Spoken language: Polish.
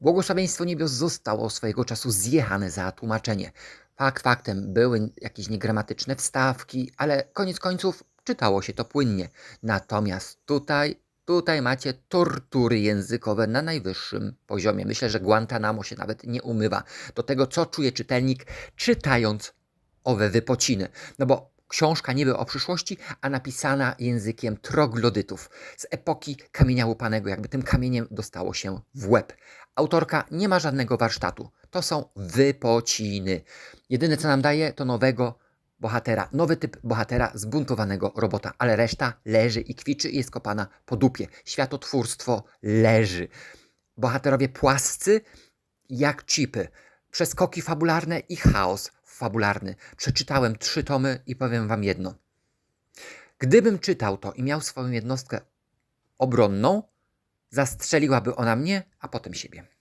Błogosławieństwo niebios zostało swojego czasu zjechane za tłumaczenie. Fakt faktem były jakieś niegramatyczne wstawki, ale koniec końców czytało się to płynnie. Natomiast tutaj, tutaj macie tortury językowe na najwyższym poziomie. Myślę, że Guantanamo się nawet nie umywa do tego, co czuje czytelnik, czytając owe wypociny. No bo książka niby o przyszłości, a napisana językiem troglodytów z epoki kamienia łupanego, jakby tym kamieniem dostało się w łeb. Autorka nie ma żadnego warsztatu. To są wypociny. Jedyne, co nam daje, to nowego bohatera, nowy typ bohatera zbuntowanego robota, ale reszta leży i kwiczy i jest kopana po dupie. Światotwórstwo leży. Bohaterowie płascy jak chipy. Przeskoki fabularne i chaos fabularny. Przeczytałem trzy tomy i powiem wam jedno. Gdybym czytał to i miał swoją jednostkę obronną, zastrzeliłaby ona mnie, a potem siebie.